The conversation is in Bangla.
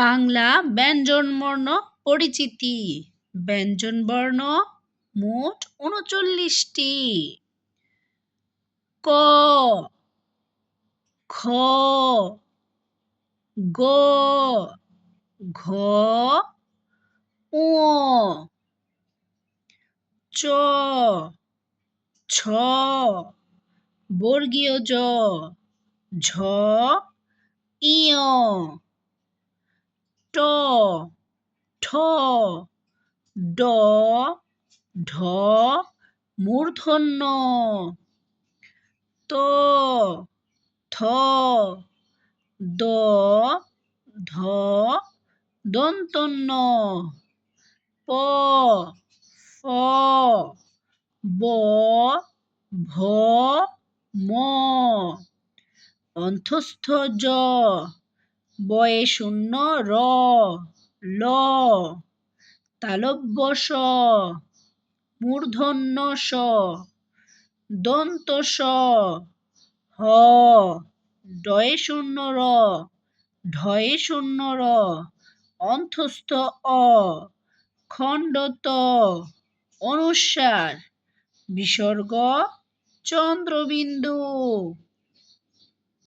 বাংলা ব্যঞ্জনবর্ণ পরিচিতি। ব্যঞ্জনবর্ণ মোট উনচল্লিশটি। ক। খ। গ। ঘ। চ। ছ। বর্গীয় জ। ঝ। ইয় ট, ঠ, ড ঢ মূর্ধন্য, ত, থ, দ, ধ, দন্তন্য, প, ফ, ব, ভ, ম অন্থস্থ জ বয়ে শূন্য র, ল, তালব্য স, মূর্ধন্য স, দন্ত স, হ, ডয়ে শূন্য র, ঢয়ে শূন্য র অন্থস্থ অ, খণ্ডত অনুস্বার বিসর্গ চন্দ্রবিন্দু।